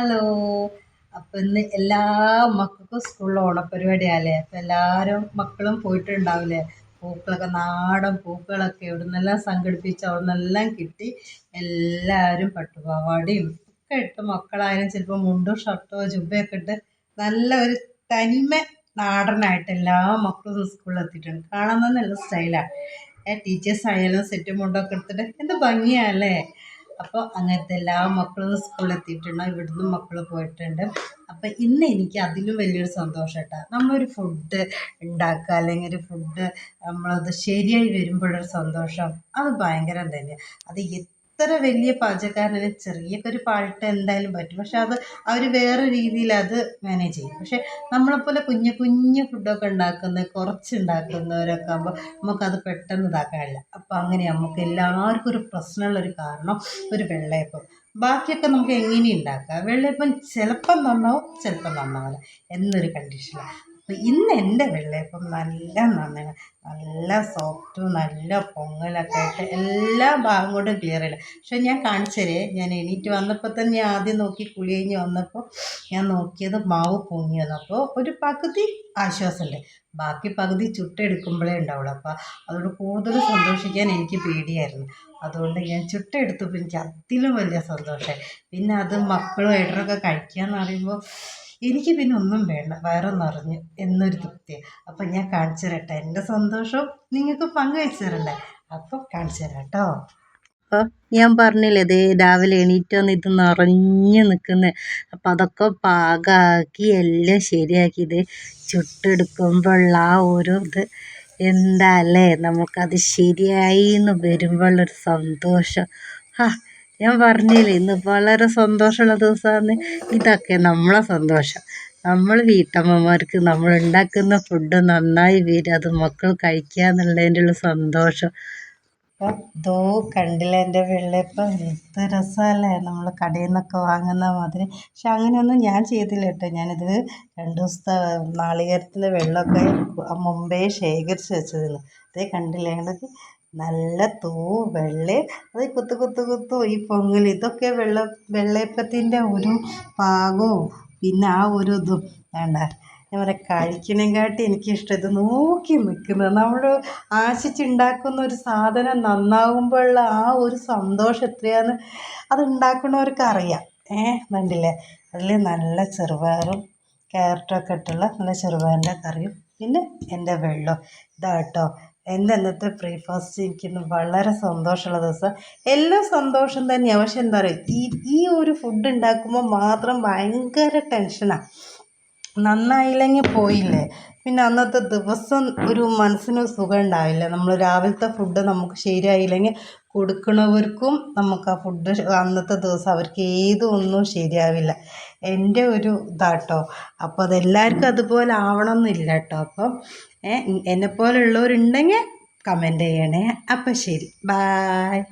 Hello. അപ്പം ഇന്ന് എല്ലാ മക്കൾക്കും സ്കൂളിൽ ഓണപ്പരിപാടിയാലേ അപ്പം എല്ലാവരും മക്കളും പോയിട്ടുണ്ടാവില്ലേ? പൂക്കളൊക്കെ നാടൻ പൂക്കളൊക്കെ എവിടെ നിന്നെല്ലാം സംഘടിപ്പിച്ച് അവിടെ നിന്നെല്ലാം കിട്ടി എല്ലാവരും പട്ടുപാവാടിയും ഒക്കെ ഇട്ട് മക്കളായാലും ചിലപ്പോൾ മുണ്ടും ഷർട്ടോ ജുബയൊക്കെ ഇട്ട് നല്ല ഒരു തനിമ നാടനായിട്ട് എല്ലാ മക്കളും സ്കൂളിൽ എത്തിയിട്ടുണ്ട്. കാണാൻ നല്ല സ്റ്റൈലാണ് ടീച്ചേഴ്സ് ആയാലും സെറ്റും മുണ്ടൊക്കെ എടുത്തിട്ട് എന്ത് ഭംഗിയാല്ലേ അപ്പോൾ അങ്ങനത്തെ എല്ലാ മക്കളും സ്കൂളിൽ എത്തിയിട്ടുണ്ട്. ഇവിടുന്ന് മക്കൾ പോയിട്ടുണ്ട്. അപ്പോൾ ഇന്ന് എനിക്ക് അതിലും വലിയൊരു സന്തോഷം കേട്ടോ നമ്മളൊരു ഫുഡ് ഉണ്ടാക്കുക അല്ലെങ്കിൽ ഒരു ഫുഡ് നമ്മളത് ശരിയായി വരുമ്പോഴൊരു സന്തോഷം. അത് ഭയങ്കരം തന്നെയാണ് അത് എത്ര വലിയ പാചകക്കാരനും ചെറിയൊക്കെ ഒരു പാട്ട് എന്തായാലും പറ്റും. പക്ഷെ അത് അവർ വേറെ രീതിയിൽ അത് മാനേജ് ചെയ്യും. പക്ഷെ നമ്മളെപ്പോലെ കുഞ്ഞു കുഞ്ഞു ഫുഡൊക്കെ ഉണ്ടാക്കുന്ന കുറച്ച് ഉണ്ടാക്കുന്നവരൊക്കെ ആകുമ്പോൾ നമുക്കത് പെട്ടെന്ന് ഇതാക്കാനില്ല. അപ്പോൾ അങ്ങനെ നമുക്ക് എല്ലാവർക്കും ഒരു പ്രശ്നമുള്ളൊരു കാരണം ഒരു വെള്ളയപ്പം. ബാക്കിയൊക്കെ നമുക്ക് എങ്ങനെ ഉണ്ടാക്കാം. വെള്ളയപ്പം ചിലപ്പം നന്നാവും ചിലപ്പം നന്നാവില്ല. എന്നൊരു കണ്ടീഷനാണ് അപ്പോൾ ഇന്ന് എന്റെ വെള്ളയപ്പം നല്ല നന്നാണ് നല്ല സോഫ്റ്റും നല്ല പൊങ്ങലൊക്കെ ആയിട്ട് എല്ലാ ഭാഗം കൊണ്ടും ക്ലിയർ ഇല്ല പക്ഷെ ഞാൻ കാണിച്ചരേ ഞാൻ എണീറ്റ് വന്നപ്പോൾ തന്നെ ഞാൻ ആദ്യം നോക്കി കുളി കഴിഞ്ഞ് വന്നപ്പോൾ ഞാൻ നോക്കിയത് മാവ് പൊങ്ങി വന്നപ്പോൾ ഒരു പകുതി ആശ്വാസമുണ്ട്. ബാക്കി പകുതി ചുട്ടെടുക്കുമ്പോഴേ ഉണ്ടാവുള്ളൂ. അപ്പോൾ അതുകൊണ്ട് കൂടുതൽ സന്തോഷിക്കാൻ എനിക്ക് പേടിയായിരുന്നു. അതുകൊണ്ട് ഞാൻ ചുട്ടെടുത്തപ്പോൾ എനിക്ക് അതിലും വലിയ സന്തോഷമായി. പിന്നെ അത് മക്കളും ഇടറൊക്കെ കഴിക്കുക എന്ന് പറയുമ്പോൾ എനിക്ക് പിന്നെ ഒന്നും വേണ്ട. വയറ് നിറഞ്ഞു എന്നൊരു തൃപ്തി അപ്പം ഞാൻ കാണിച്ചു തരട്ടെ. എന്റെ സന്തോഷം നിങ്ങൾക്ക് പങ്കുവെച്ചു തരണ്ടേ? അപ്പം കാണിച്ചു തരാം കേട്ടോ. അപ്പോൾ ഞാൻ പറഞ്ഞില്ലേ ഇതേ രാവിലെ എണീറ്റ് വന്ന് ഇത് നിറഞ്ഞു നിൽക്കുന്നത് അപ്പം അതൊക്കെ പാകമാക്കി എല്ലാം ശരിയാക്കി. ഇത് ചുട്ടെടുക്കുമ്പോഴുള്ള ആ ഒരു ഇത് എന്താ അല്ലേ? നമുക്കത് ശരിയായി എന്ന് വരുമ്പോഴുള്ളൊരു സന്തോഷം. ഹാ ഞാൻ പറഞ്ഞില്ലേ ഇന്ന് വളരെ സന്തോഷമുള്ള ദിവസമാണ്. ഇതൊക്കെ നമ്മളെ സന്തോഷം. നമ്മൾ വീട്ടമ്മമാർക്ക് നമ്മൾ ഉണ്ടാക്കുന്ന ഫുഡ് നന്നായി വരും. അത് മക്കൾ കഴിക്കുക എന്നുള്ളതിന്റെ ഉള്ള സന്തോഷം. അപ്പം ദോ കണ്ടില്ല എന്റെ വെള്ളയപ്പം എന്ത് രസമല്ലേ? നമ്മൾ കടയിൽ നിന്നൊക്കെ വാങ്ങുന്ന മാതിരി. പക്ഷെ അങ്ങനെയൊന്നും ഞാൻ ചെയ്തില്ല കേട്ടോ. ഞാനിത് രണ്ട് ദിവസത്തെ നാളികേരത്തിന്റെ വെള്ളമൊക്കെ മുമ്പേ ശേഖരിച്ച് വെച്ചതിന്. അതേ കണ്ടില്ലേ? ഞങ്ങൾക്ക് നല്ല തൂ വെള്ള. അത് കുത്തു കുത്തു കുത്തു. ഈ പൊങ്ങൽ ഇതൊക്കെ വെള്ള വെള്ളയപ്പത്തിന്റെ ഒരു പാകവും. പിന്നെ ആ ഒരു ഇതും. വേണ്ട. ഞാൻ പറയാം കഴിക്കണേക്കാട്ടി എനിക്കിഷ്ടം. ഇത് നോക്കി നിൽക്കുന്നത്. നമ്മൾ ആശിച്ചുണ്ടാക്കുന്ന ഒരു സാധനം നന്നാകുമ്പോഴുള്ള ആ ഒരു സന്തോഷം എത്രയാന്ന് അത് ഉണ്ടാക്കുന്നവർക്ക് അറിയാം ഏ കണ്ടില്ലേ? അതിൽ നല്ല ചെറുപയറും ക്യാരറ്റൊക്കെ ഇട്ടുള്ള നല്ല ചെറുപയറിന്റെ കറിയും. പിന്നെ എന്റെ വെള്ളം ഇതാട്ടോ. എന്റെ ഇന്നത്തെ ബ്രേക്ക്ഫാസ്റ്റ് എനിക്കിന്ന് വളരെ സന്തോഷമുള്ള ദിവസം. എല്ലാം സന്തോഷം തന്നെയാണ് പക്ഷെ എന്താ പറയുക ഈ ഈ ഒരു ഫുഡ് ഉണ്ടാക്കുമ്പോൾ മാത്രം ഭയങ്കര ടെൻഷനാണ് നന്നായില്ലെങ്കിൽ പോയില്ലേ? പിന്നെ അന്നത്തെ ദിവസം ഒരു മനസ്സിന് സുഖം ഉണ്ടാവില്ല നമ്മൾ രാവിലത്തെ ഫുഡ് നമുക്ക് ശരിയായില്ലെങ്കിൽ കൊടുക്കുന്നവർക്കും നമുക്ക് ആ ഫുഡ് അന്നത്തെ ദിവസം അവർക്ക് ഏതൊന്നും ശരിയാവില്ല. എന്റെ ഒരു ഇതാട്ടോ. അപ്പോൾ അതെല്ലാവർക്കും അതുപോലെ ആവണം എന്നില്ല കേട്ടോ. അപ്പം എന്നെപ്പോലുള്ളവരുണ്ടെങ്കിൽ കമന്റ് ചെയ്യണേ. അപ്പം ശരി. ബായ്